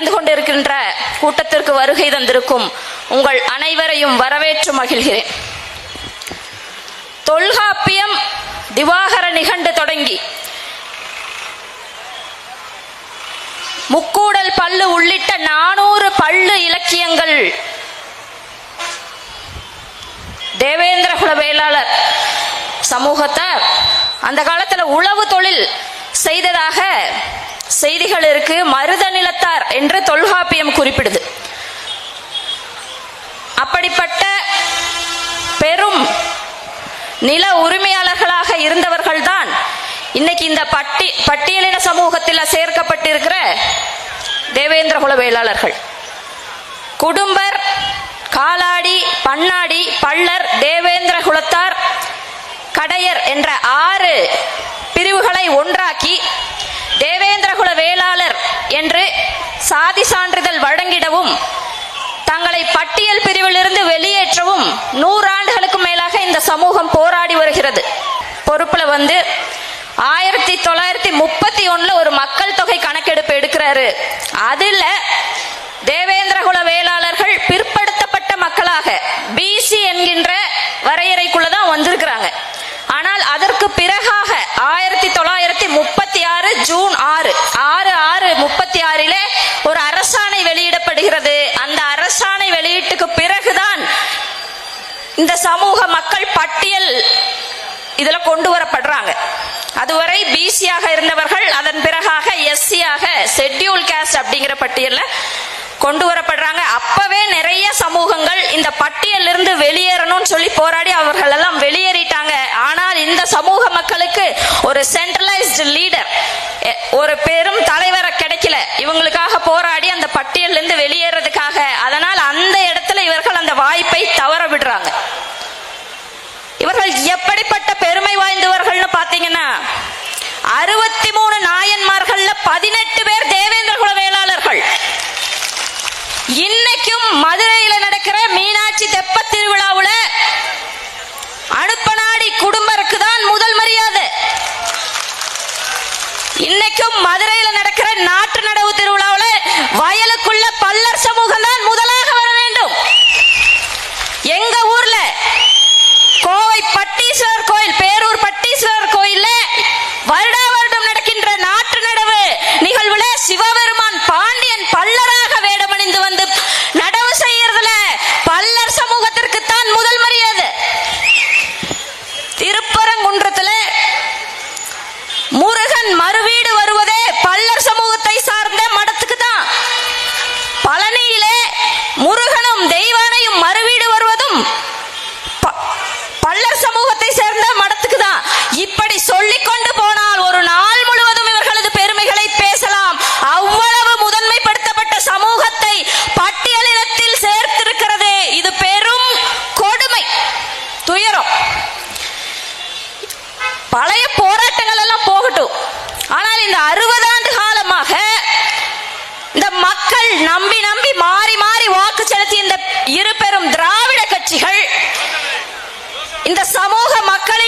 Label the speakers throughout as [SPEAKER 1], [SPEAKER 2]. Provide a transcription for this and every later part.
[SPEAKER 1] நடந்து கொண்டிருக்கின்ற கூட்டத்திற்கு வருகை தந்திருக்கும் உங்கள் அனைவரையும் வரவேற்று மகிழ்கிறேன். தொல்காப்பியம் திவாகர நிகண்டு தொடங்கி முக்கூடல் பல்லு உள்ளிட்ட நானூறு பல்லு இலக்கியங்கள் தேவேந்திர குல வேளாளர் சமூகத்தை அந்த காலத்தில் உழவு தொழில் செய்ததாக செய்திகளிற்கு மருத நிலத்தார் என்று தொல்காப்பியம் குறிப்பிடுது. அப்படிப்பட்ட பெரும் நில உரிமையாளர்களாக இருந்தவர்கள்தான் இன்னைக்கு இந்த பட்டி பட்டியலின சமூகத்தில் சேர்க்கப்பட்டிருக்கிற தேவேந்திர குல வேளாளர்கள். குடும்பர் காலாடி பண்ணாடி பள்ளர் தேவேந்திர குலத்தார் கடையர் என்ற ஆறு பிரிவுகளை ஒன்றாக்கி தேவேந்திரகுல வேளாளர் என்று சாதி சான்றிதழ் வழங்கிடவும் தங்களை பட்டியல் பிரிவிலிருந்து வெளியேற்றவும் நூறாண்டுகளுக்கு மேலாக இந்த சமூகம் போராடி வருகிறது. பொறுப்புல வந்து ஆயிரத்தி தொள்ளாயிரத்தி முப்பத்தி ஒண்ணுல ஒரு மக்கள் தொகை கணக்கெடுப்பு எடுக்கிறாரு. அதுல தேவேந்திரகுல வேளாளர்கள் பிற்படுத்தப்பட்ட மக்களாக பிசி என்கின்ற வரையறைக்குள்ள தான் வந்திருக்கிறாங்க ஆனால் அதற்கு பிறகாக ஆயிரத்தி தொள்ளாயிரத்தி முப்பத்தி ஆறு ஜூன் ஆறு ஆறு ஆறு முப்பத்தி ஆறில ஒரு அரசாணை வெளியிடப்படுகிறது அந்த அரசாணை வெளியீட்டுக்கு பிறகுதான் இந்த சமூக மக்கள் பட்டியல் இதுல கொண்டு வரப்படுறாங்க அதுவரை பிசியாக இருந்தவர்கள் அதன் பிறகாக எஸ்சியாக ஷெட்யூல் கேஸ்ட் அப்படிங்கிற பட்டியலில் கொண்டு வரப்படுறாங்க அப்பவே நிறைய சமூகங்கள் இந்த பட்டியலிருந்து இருந்து வெளியேறணும்னு சொல்லி போராடி அவர்கள் எல்லாம் வெளியேறிட்டாங்க. ஆனால் இந்த சமூக மக்களுக்கு ஒரு சென்ட்ரலைஸ்டு லீடர் ஒரு பெரும் தலைவரை கிடைக்கல. இவங்களுக்காக போராடி அந்த பட்டியலிருந்து இருந்து வெளியேறதுக்காக அதனால் அந்த இடத்துல இவர்கள் அந்த வாய்ப்பை சொல்றாங்க. இவர்கள் எப்படிப்பட்ட பெருமை வாய்ந்தவர்கள்னு பாத்தீங்கன்னா அறுபத்தி மூணு நாயன்மார்கள்ல பதினெட்டு பேர் தேவேந்திர குல வேளாளர்கள். இன்னைக்கும் மதுரையில நடக்கிற மீனாட்சி தெப்ப திருவிழாவுல அனுப்பநாடி குடும்பருக்கு தான் முதல் மரியாதை. இன்னைக்கும் மதுரையில நடக்கிற நாட்டு நடவு திருவிழாவுல வயலுக்கு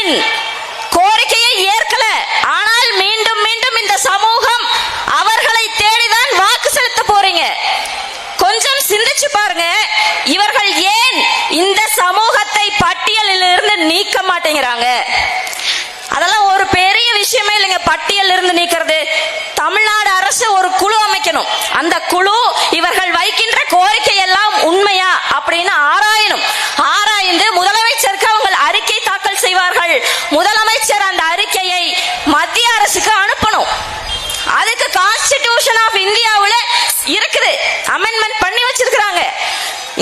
[SPEAKER 1] மக்களின் கோரிக்கையை ஏற்கல. ஆனால் மீண்டும் மீண்டும் இந்த சமூகம் அவர்களை தேடிதான் வாக்கு செலுத்த போறீங்க. கொஞ்சம் சிந்திச்சு பாருங்க. இவர்கள் ஏன் இந்த சமூகத்தை பட்டியலில் இருந்து நீக்க மாட்டேங்கிறாங்க? அதெல்லாம் ஒரு பெரிய விஷயமே இல்லைங்க. பட்டியல் இருந்து நீக்கிறது. தமிழ்நாடு அரசு ஒரு குழு அமைக்கணும். அந்த குழு இவர்கள் வைக்கின்ற கோரிக்கை எல்லாம் உண்மையா அப்படின்னு ஆராயணும். ஆராய்ந்து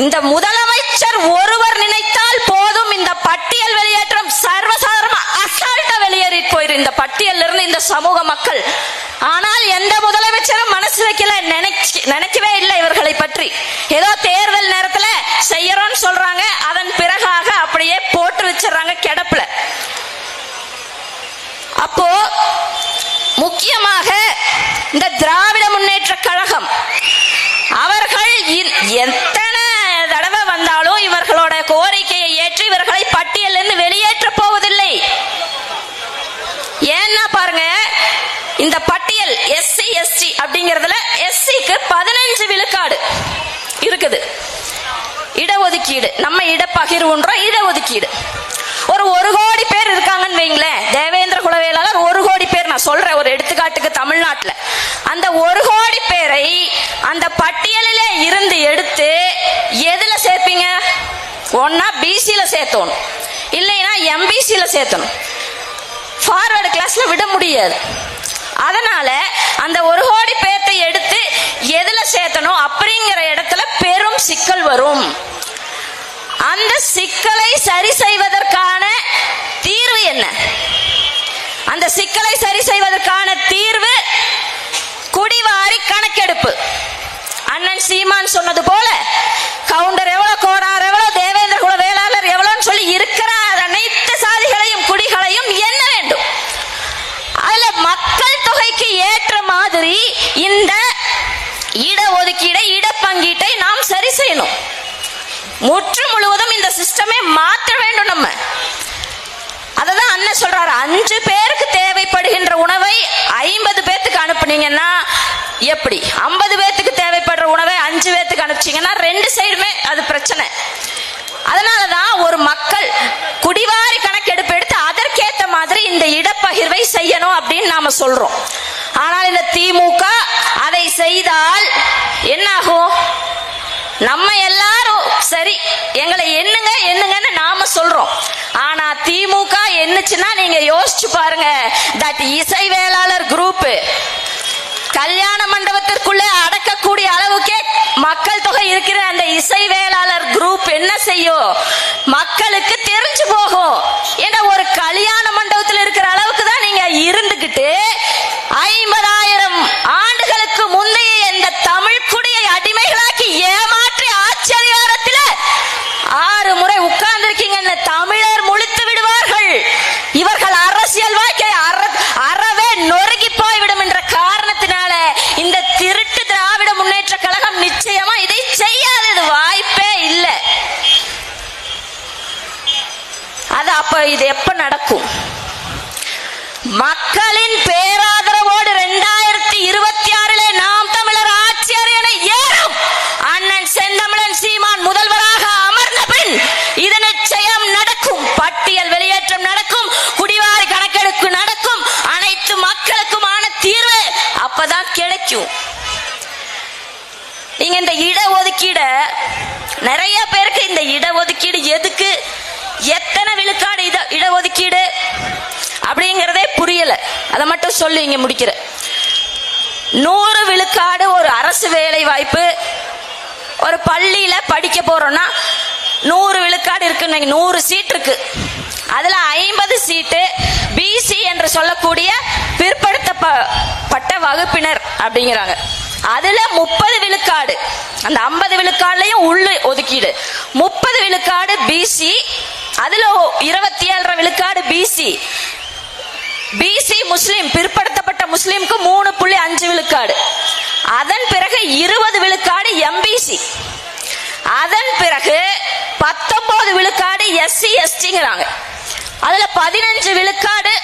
[SPEAKER 1] இந்த முதலமைச்சர் ஒருவர் நினைத்தால் போதும் இந்த பட்டியல் வெளியேற்றம் சர்வசாதாரண அசால்ட்டா வெளியேறி போயிரு இந்த பட்டியல் இருந்து இந்த சமூக மக்கள். ஆனால் எந்த முதலமைச்சரும் மனசு வைக்கல நினைச்சு நினைக்கவே இல்லை இவர்களை பற்றி. ஏதோ தேர்தல் நேரத்துல செய்யறோம்னு சொல்றாங்க அதன் பிறகாக அப்படியே போட்டு வச்சிடறாங்க கிடப்புல. அப்போ முக்கியமாக இந்த திராவிட முன்னேற்ற கழகம். அவர்கள் எத்தனை கோரிக்கையை ஏற்று இவர்களை பட்டியலிருந்து வெளியேற்ற போவதில்லை. ஏன்னா பாருங்க இந்த பட்டியல் எஸ்சி எஸ்டி அப்படிங்கறதுல எஸ்சிக்கு பதினஞ்சு விழுக்காடு இருக்குது. இடஒதுக்கீடு நம்ம இடப்பகிர்வுன்றோம் இடஒதுக்கீடு. ஒரு ஒரு கோடி பேர் இருக்காங்கன்னு வைங்களேன் தேவேந்திர குலவேலாளர் ஒரு கோடி பேர் நான் சொல்றேன் ஒரு எடுத்துக்காட்டுக்கு தமிழ்நாட்டுல. அந்த ஒரு கோடி பேரை அந்த பட்டியலிலே இருந்து எடுத்து எதுல சேர்ப்பீங்க? ஒன்னா பிசியில சேர்த்தணும். இல்லைன்னா எம்பிசியில சேர்த்தணும். ஃபார்வர்டு கிளாஸ்ல விட முடியாது. அதனால அந்த ஒரு கோடி பேர்த்தை எடுத்து எதுல சேர்த்தணும் அப்படிங்கிற இடத்துல பெரும் சிக்கல் வரும். அந்த சிக்கலை சரி செய்வதற்கான தீர்வு என்ன? அந்த சிக்கலை சரி செய்வதற்கான தீர்வு குடிவாரி கணக்கெடுப்பு. அண்ணன் சீமான் சொன்னது போல கவுண்டர் எவ்வளவு கோடார் எவ்வளவு தேவேந்திர இருக்கிற அனைத்து சாதிகளையும் குடிகளையும் என்ன வேண்டும். அதுல மக்கள் தொகைக்கு ஏற்ற மாதிரி இந்த இட ஒதுக்கீடை இடப்பங்கீட்டை நாம் சரி செய்யணும். முற்று முழுவதும் இந்த சிஸ்டமே மாற்ற வேண்டும் நம்ம. அததான் அண்ணன் சொல்றாரு அஞ்சு பேருக்கு தேவைப்படுகின்ற உணவை ஐம்பது பேத்துக்கு அனுப்புனீங்கன்னா எப்படி? ஐம்பது பேத்துக்கு தேவைப்படுற உணவை அஞ்சு பேத்துக்கு அனுப்பிச்சிங்கன்னா ரெண்டு சைடுமே அது பிரச்சனை. அதனாலதான் ஒரு மக்கள் குடிவாரி கணக்கெடுப்பு எடுத்து அதற்கேத்த மாதிரி இந்த இடப்பகிர்வை செய்யணும் அப்படின்னு நாம சொல்றோம். ஆனால் இந்த திமுக அதை செய்தால் என்னாகும்? நம்ம எல்லாரும் சரி எங்களை எண்ணுங்க எண்ணுங்கன்னு நாம சொல்றோம். ஆனா திமுக என்னச்சுன்னா நீங்க யோசிச்சு பாருங்க. தட் இசை வேளாளர் குரூப் கல்யாண மண்டபத்திற்குள்ளே அடக்கக்கூடிய அளவுக்கே மக்கள் தொகை இருக்கிற அந்த இசை வேளாளர் குரூப் என்ன செய்யும் மக்களுக்கு தெரிஞ்சு போகும். ஏன்னா ஒரு கல்யாண மண்டபத்தில் இருக்கிற அளவுக்கு தான் நீங்க இருந்துகிட்டு ஐம்பது ஆண்டுகளுக்கு முந்தைய இந்த தமிழ் குடியை அடிமைகளாக்கி ஏமாற்றி ஆட்சி அதிகாரத்தில் ஆறு முறை உட்கார்ந்திருக்கீங்க தமிழர் முழித்து விடுவார்கள் இவர்கள் அரசியல் வாழ்க்கை அற- அறவே நொறுங்கி போய்விடும் என்ற காரணத்தினால இந்த திருட்டு திராவிட முன்னேற்ற கழகம் நிச்சயமா இதை செய்யாது இது வாய்ப்பே இல்லை அது அப்ப இது எப்ப நடக்கும். மக்களின் பேராதரவோடு இரண்டாயிரத்தி இருபத்தி ஆறிலே நாம் தமிழர் ஆட்சியர் என ஏறும். அண்ணன் செந்தமிழன் சீமான் முதல்வராக அமர்ந்த பின் இது நிச்சயம் நடக்கும். பட்டியல் வெளியேற்றம் நடக்கும். குடிவாரி கணக்கெடுப்பு நடக்கும். அனைத்து மக்களுக்குமான தீர்வு அப்பதான் கிடைக்கும். நீங்க இந்த இடஒதுக்கீட நிறைய பேருக்கு இந்த இடஒதுக்கீடு எதுக்கு? இடஒதுக்கீடு அப்படிங்கிறதே புரியல. அதை மட்டும் சொல்லி இங்க முடிக்கிற நூறு விழுக்காடு ஒரு அரசு வேலை வாய்ப்பு. ஒரு பள்ளியில படிக்க போறோம்னா நூறு விழுக்காடு இருக்குன்னு நூறு சீட் இருக்கு. அதுல ஐம்பது சீட்டு பிசி என்று சொல்லக்கூடிய பிற்படுத்தப்பட்ட வகுப்பினர் அப்படிங்கிறாங்க. அதுல முப்பது விழுக்காடு அந்த ஐம்பது விழுக்காடுலயும் உள்ள ஒதுக்கீடு. முப்பது விழுக்காடு பிசி அதுல இருபத்தி ஏழரை விழுக்காடு பிசி பிசி முஸ்லிம் பிற்படுத்தப்பட்ட முஸ்லிம்க்கு மூணு புள்ளி அஞ்சு விழுக்காடு. அதன் பிறகு இருபது விழுக்காடு எம்பிசி அதன் பிறகு பத்தொன்பது விழுக்காடு எஸ்சி எஸ்டிங்கிறாங்க அதுல பதினஞ்சு விழுக்காடு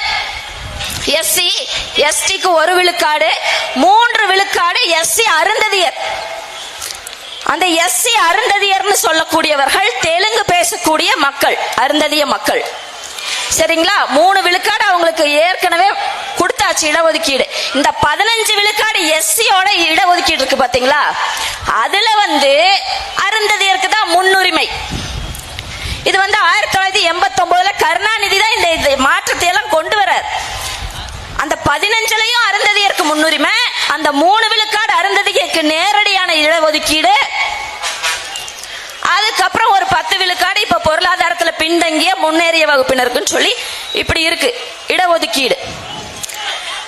[SPEAKER 1] எஸ்சி எஸ்டிக்கு ஒரு விழுக்காடு மூன்று விழுக்காடு எஸ்சி அருந்ததியர். அந்த எஸ்சி அருந்ததியர்னு சொல்லக்கூடியவர்கள் தெலுங்கு பேசக்கூடிய மக்கள் அருந்ததிய மக்கள். சரிங்களா? மூணு விழுக்காடு அவங்களுக்கு ஏற்கனவே கொடுத்தாச்சு இடஒதுக்கீடு. இந்த பதினஞ்சு விழுக்காடு எஸ்சியோட இடஒதுக்கீடு இருக்கு பாத்தீங்களா? அதுல வந்து அருந்ததியருக்கு தான் முன்னுரிமை. இது வந்து ஆயிரத்தி தொள்ளாயிரத்தி எண்பத்தி ஒன்பதுல கருணாநிதி தான் இந்த மாற்றத்தை எல்லாம் கொண்டு வர அந்த பதினஞ்சுலயும் அருந்ததியருக்கு முன்னுரிமை அந்த மூணு விழுக்காடு அருந்ததியருக்கு நேரடியான இடஒதுக்கீடு இடஒதுக்கீடு அதுக்கப்புறம் ஒரு பத்து விழுக்காடு இப்ப பொருளாதாரத்துல பின்தங்கிய முன்னேறிய வகுப்பினருக்குன்னு சொல்லி இப்படி இருக்கு. இடஒதுக்கீடு.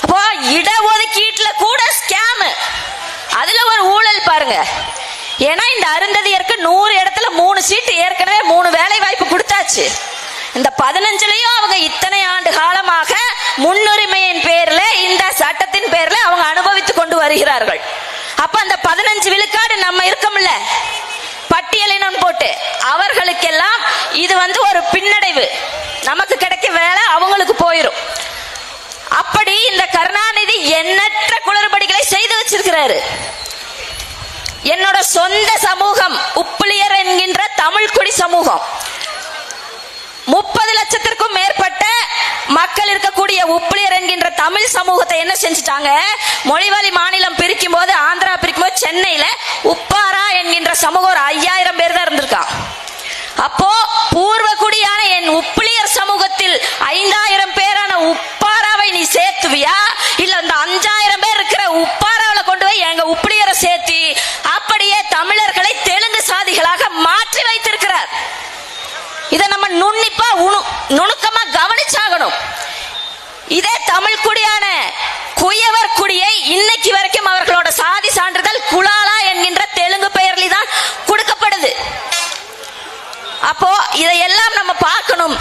[SPEAKER 1] அப்போ இடஒதுக்கீட்டுல கூட ஸ்கேம் அதுல ஒரு ஊழல் பாருங்க. ஏன்னா இந்த அருந்ததியருக்கு நூறு இடத்துல மூணு சீட்டு ஏற்கனவே மூணு வேலை வாய்ப்பு கொடுத்தாச்சு. இந்த பதினஞ்சுலயும் அவங்க இத்தனை ஆண்டு காலமாக முன்னுரிமையின் பேர்ல இந்த சட்டத்தின் பேர்ல அவங்க அனுபவித்துக் கொண்டு வருகிறார்கள். அப்ப அந்த பதினஞ்சு விழுக்காடு நம்ம இருக்கோம்ல. பட்டியலினம் போட்டு அவர்களுக்கெல்லாம் இது வந்து ஒரு பின்னடைவு. நமக்கு கிடைக்க வேலை அவங்களுக்கு போயிடும் அப்படி இந்த கருணாநிதி எண்ணற்ற குளறுபடிகளை செய்து வச்சிருக்கிறாரு. என்னோட சொந்த சமூகம் உப்புளியர் என்கின்ற தமிழ்குடி சமூகம். முப்பது லட்சத்திற்கும் மேற்பட்ட மக்கள் இருக்கக்கூடிய உப்புளியர் என்கின்ற தமிழ் சமூகத்தை என்ன செஞ்சுட்டாங்க? மொழிவாளி மாநிலம் பிரிக்கும் போது ஆந்திரா பிரிக்கும் போது சென்னையில உப்பாரா என்கின்ற சமூகம் ஒரு ஐயாயிரம் பேர் தான் இருந்திருக்கான் அப்போ பூர்வகுடியான என் உப்பிலியர் சமூகத்தில் ஐந்தாயிரம் பேரான உப்பாராவை நீ சேர்த்துவியா? இல்ல அந்த அஞ்சாயிரம் பேர் இருக்கிற உப்பாராவில கொண்டு போய் எங்க உப்பிலியரை சேர்த்தி அப்படியே தமிழர்களை தெலுங்கு சாதிகளாக மாற்றி வைத்திருக்கிறார். இதை நம்ம நுண்ணிப்பா உணு நுணுக்கமா கவனிச்சாகணும். இதே தமிழ் குடியான குயவர் குடியை இன்னைக்கு வரைக்கும் அவர்களோட சாதி சான்றிதழ் குழா என்கின்ற தெலுங்கு பெயரில் தான் கொடுக்கப்படுது அப்போ இதையெல்லாம் நம்ம பார்க்கணும்.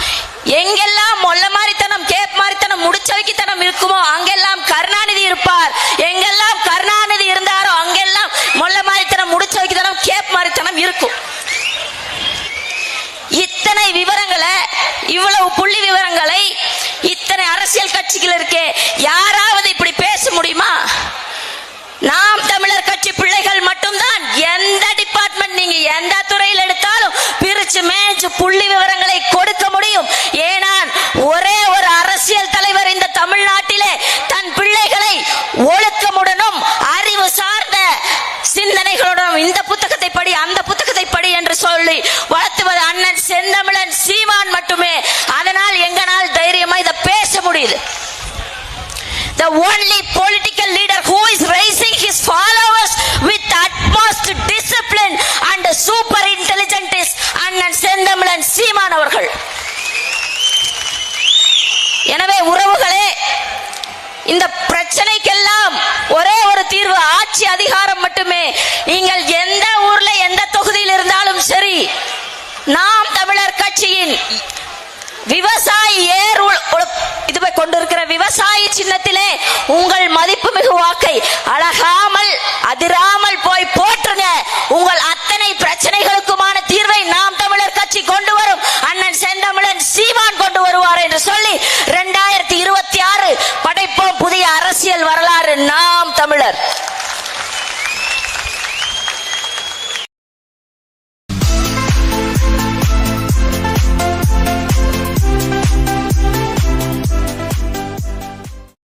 [SPEAKER 1] எங்கெல்லாம் மொல்ல மாதிரித்தனம் கேப் மாதிரித்தனம் முடிச்சவைக்குத்தனம் இருக்குமோ அங்கெல்லாம் கருணாநிதி இருப்பார். எங்கெல்லாம் கருணாநிதி இருந்தாரோ அங்கெல்லாம் மொல்ல மாதிரித்தனம் முடிச்சவைக்குத்தனம் கேப் மாதிரித்தனம் இருக்கும் இத்தனை விவரங்களை இவ்வளவு புள்ளி விவரங்களை இத்தனை அரசியல் கட்சிகள் இருக்கே யாராவது இப்படி பேச முடியுமா நாம் தமிழர் கட்சி பிள்ளைகள் மட்டும்தான் எந்த டிபார்ட்மெண்ட் நீங்க எந்த துறையில் எடுத்தாலும் பிரிச்சு மேய்ச்சு புள்ளி விவரங்களை கொடுக்க முடியும் ஏனால் ஒரே ஒரு அரசியல் தலைவர் இந்த தமிழ்நாட்டிலே தன் பிள்ளைகளை ஒழுக்கமுடனும் அறிவு சார்ந்த சிந்தனைகளுடனும் இந்த புத்தகத்தை படி அந்த புத்தகத்தை படி என்று சொல்லி வளர்த்துவது அண்ணன் செந்தமிழன் சீமான் மட்டுமே. அதனால் எங்கனால் தைரியமா இதை பேச முடியுது. The only political leader who is raising his followers with utmost discipline and super intelligent is அண்ணன் செந்தமிழன் சீமான் அவர்கள். எனவே உறவுகளே இந்த பிரச்சனைக்கெல்லாம் ஒரே ஒரு தீர்வு ஆட்சி அதிகாரம் மட்டுமே. நீங்கள் எந்த ஊர்ல எந்த தொகுதியில் இருந்தாலும் சரி நாம் தமிழர் கட்சியின் விவசாயி ஏர் உள்- உள்- இதுவை கொண்டிருக்கிற விவசாயி சின்னத்திலே உங்கள் மதிப்புமிகு வாக்கை. அழகாமல் அதிராமல் போய் போட்டு